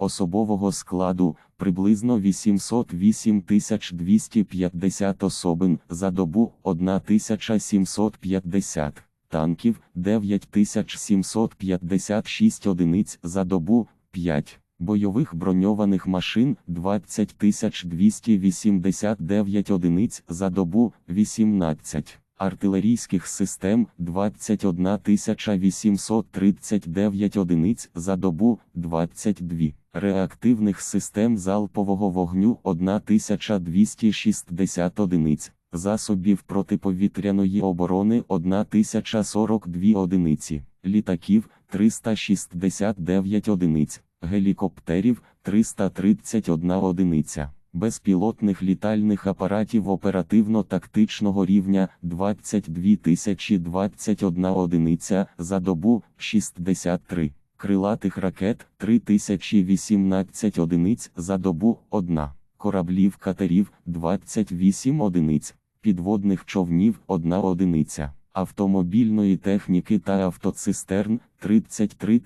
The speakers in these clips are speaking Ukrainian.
особового складу приблизно 808 250 особин за добу 1750 танків 9756 одиниць за добу 5. Бойових броньованих машин 20 289 одиниць за добу 18, артилерійських систем 21 839 одиниць за добу 22, реактивних систем залпового вогню 1260 одиниць, засобів протиповітряної оборони 1042 одиниці, літаків 369 одиниць. Гелікоптерів 331 одиниця, безпілотних літальних апаратів оперативно-тактичного рівня 22 021 одиниця за добу 63, крилатих ракет 3018 одиниць за добу 1, кораблів катерів 28 одиниць, підводних човнів 1 одиниця. Автомобільної техніки та автоцистерн 33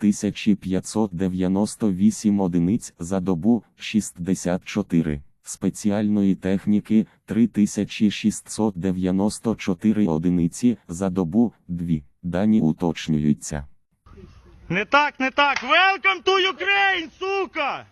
598 одиниць за добу 64, спеціальної техніки 3694 одиниці за добу 2. Дані уточнюються. Не так, не так. Welcome to Ukraine, сука!